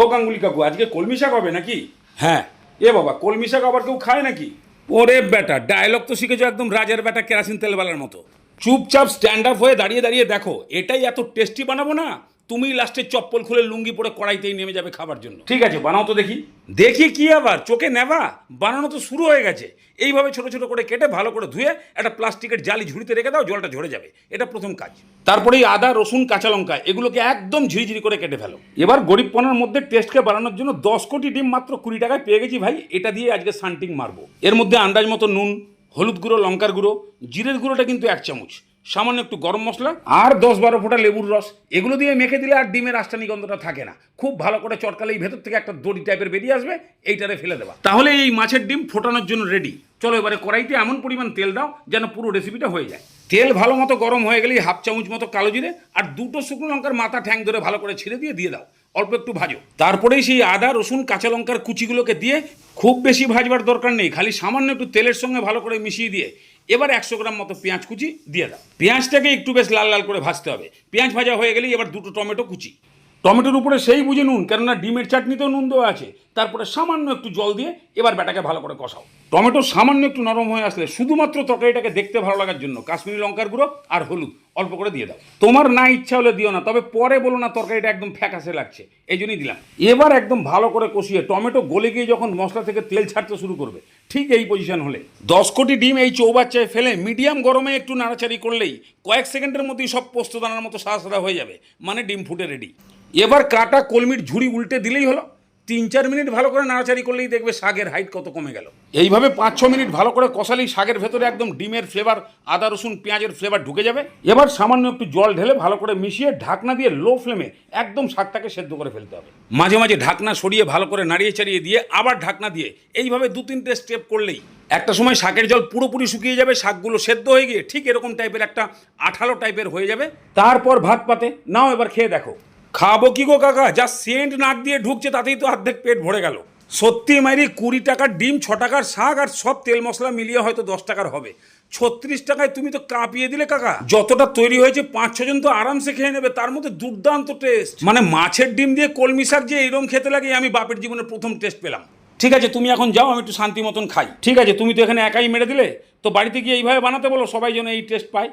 ও গাঙ্গুলি কাকু আজকে কলমি শাক হবে নাকি? হ্যাঁ। এ বাবা কলমি শাক আবার কেউ খায় নাকি? ওরে বেটা ডায়লগ তো শিখেছো একদম রাজার বেটা কেরাসিন তেলবালার মতো। চুপচাপ স্ট্যান্ড আপ হয়ে দাঁড়িয়ে দাঁড়িয়ে দেখো এটাই এত টেস্টি বানাবো না? তুমি লাস্টে চপ্পল খুলে লুঙ্গি পরে কড়াইতেই নেমে যাবে খাবার জন্য। ঠিক আছে বানাও তো দেখি। দেখি কি আবার চোখে নেবা। বানানো তো শুরু হয়ে গেছে। এইভাবে ছোট ছোট করে কেটে ভালো করে ধুয়ে একটা প্লাস্টিকের জালি ঝুড়িতে রেখে দাও জলটা ঝরে যাবে। এটা প্রথম কাজ। তারপরেই আদা রসুন কাঁচা লঙ্কা এগুলোকে একদম ঝিরিঝিরি করে কেটে ফেলো। এবার গরিব পনার মধ্যে টেস্টকে বাড়ানোর জন্য দশ কোটি ডিম মাত্র কুড়ি টাকায় পেয়ে গেছি ভাই। এটা দিয়ে আজকে সানটিং মারবো। এর মধ্যে আন্দাজ মতো নুন হলুদ গুঁড়ো লঙ্কার গুঁড়ো জিরের গুঁড়োটা কিন্তু এক চামচ। সামান্য একটু গরম মশলা আর দশ বারো ফোঁটা লেবুর রস। এগুলো দিয়ে মেখে দিলে আর ডিমের আষ্টানি গন্ধটা থাকে না। খুব ভালো করে চটকালে এই ভেতর থেকে একটা দড়ি টাইপের বেরিয়ে আসবে, এইটারে ফেলে দেওয়া তাহলে এই মাছের ডিম ফোটানোর জন্য রেডি চলো এবারে কড়াইতে এমন পরিমাণ তেল দাও যেন পুরো রেসিপিটা হয়ে যায়। তেল ভালো মতো গরম হয়ে গেলেই হাফ চামচ মতো কালো জিরে আর দুটো শুকনো লঙ্কার মাথা ঠ্যাং ধরে ভালো করে ছিঁড়ে দিয়ে দিয়ে দাও। অল্প একটু ভাজো। তারপরেই সেই আদা, রসুন, কাঁচা লঙ্কার কুচিগুলোকে দিয়ে খুব বেশি ভাজবার দরকার নেই, খালি সামান্য একটু তেলের সঙ্গে ভালো করে মিশিয়ে দিয়ে এবার একশো গ্রাম মতো পেঁয়াজ কুচি দিয়ে দাও। পেঁয়াজটাকে একটু বেশ লাল লাল করে ভাজতে হবে। পেঁয়াজ ভাজা হয়ে গেলেই এবার দুটো টমেটো কুচি। টমেটোর উপরে সেই বুঝে নুন, কেননা ডিমের চাটনিতেও নুন দেওয়া আছে। তারপরে সামান্য একটু জল দিয়ে এবার ব্যাটাকে ভালো করে কষাও। টমেটো সামান্য একটু নরম হয়ে আসলে শুধুমাত্র তরকারিটাকে দেখতে ভালো লাগার জন্য কাশ্মীরি লঙ্কার গুঁড়ো আর হলুদ অল্প করে দিয়ে দাও। তোমার না ইচ্ছা হলে দিও না, তবে পরে বলো না তরকারিটা একদম ফ্যাকাসে লাগছে, এই জন্যই দিলাম। এবার একদম ভালো করে কষিয়ে টমেটো গলে গিয়ে যখন মশলা থেকে তেল ছাড়তে শুরু করবে, ঠিক এই পজিশন হলে। দশ কোটি ডিম এই চৌবাচ্চায় ফেলে মিডিয়াম গরমে একটু নাড়াচাড়ি করলেই কয়েক সেকেন্ডের মধ্যেই সব পোস্ত দানার মতো সাদা সাদা হয়ে যাবে মানে ডিম ফুটে রেডি এবার কাটা কলমির ঝুড়ি উল্টে দিলেই হলো। তিন চার মিনিট ভালো করে নাড়াচাড়ি করলেই দেখবে শাকের হাইট কত কমে গেল। এইভাবে পাঁচ ছ মিনিট ভালো করে কষালেই শাকের ভেতরে একদম ডিমের ফ্লেভার আদা, রসুন, পেঁয়াজের ফ্লেভার ঢুকে যাবে। এবার সামান্য একটু জল ঢেলে ভালো করে মিশিয়ে ঢাকনা দিয়ে লো ফ্লেমে একদম শাকটাকে সেদ্ধ করে ফেলতে হবে। মাঝে মাঝে ঢাকনা সরিয়ে ভালো করে নাড়িয়ে চাড়িয়ে দিয়ে আবার ঢাকনা দিয়ে এইভাবে দু তিনটে স্টেপ করলেই একটা সময় শাকের জল পুরোপুরি শুকিয়ে যাবে, শাকগুলো সেদ্ধ হয়ে গিয়ে ঠিক এরকম টাইপের একটা আঠালো টাইপের হয়ে যাবে। তারপর ভাত পাতে, নাও এবার খেয়ে দেখো। খাব কি গো কাকা? যা সেন্ট নাক দিয়ে ঢুকছে তাতেই তো অর্ধেক পেট ভরে গেল। সত্যি মাইরি, কুড়ি টাকার ডিম, ছ টাকার শাক আর সব তেল মশলা মিলিয়ে হয়তো দশ টাকার হবে। ছত্রিশ টাকায় তুমি তো কাঁপিয়ে দিলে কাকা। যতটা তৈরি হয়েছে, পাঁচ ছজন তো আরামসে খেয়ে নেবে, তার মধ্যে দুর্দান্ত টেস্ট মানে মাছের ডিম দিয়ে কলমি শাক যে এইরকম খেতে লাগে, আমি বাপের জীবনের প্রথম টেস্ট পেলাম। ঠিক আছে, তুমি এখন যাও, আমি একটু শান্তি মতন খাই। ঠিক আছে, তুমি তো এখানে একাই মেরে দিলে? তো বাড়িতে গিয়ে এইভাবে বানাতে বলো, সবাই যেন এই টেস্ট পায়।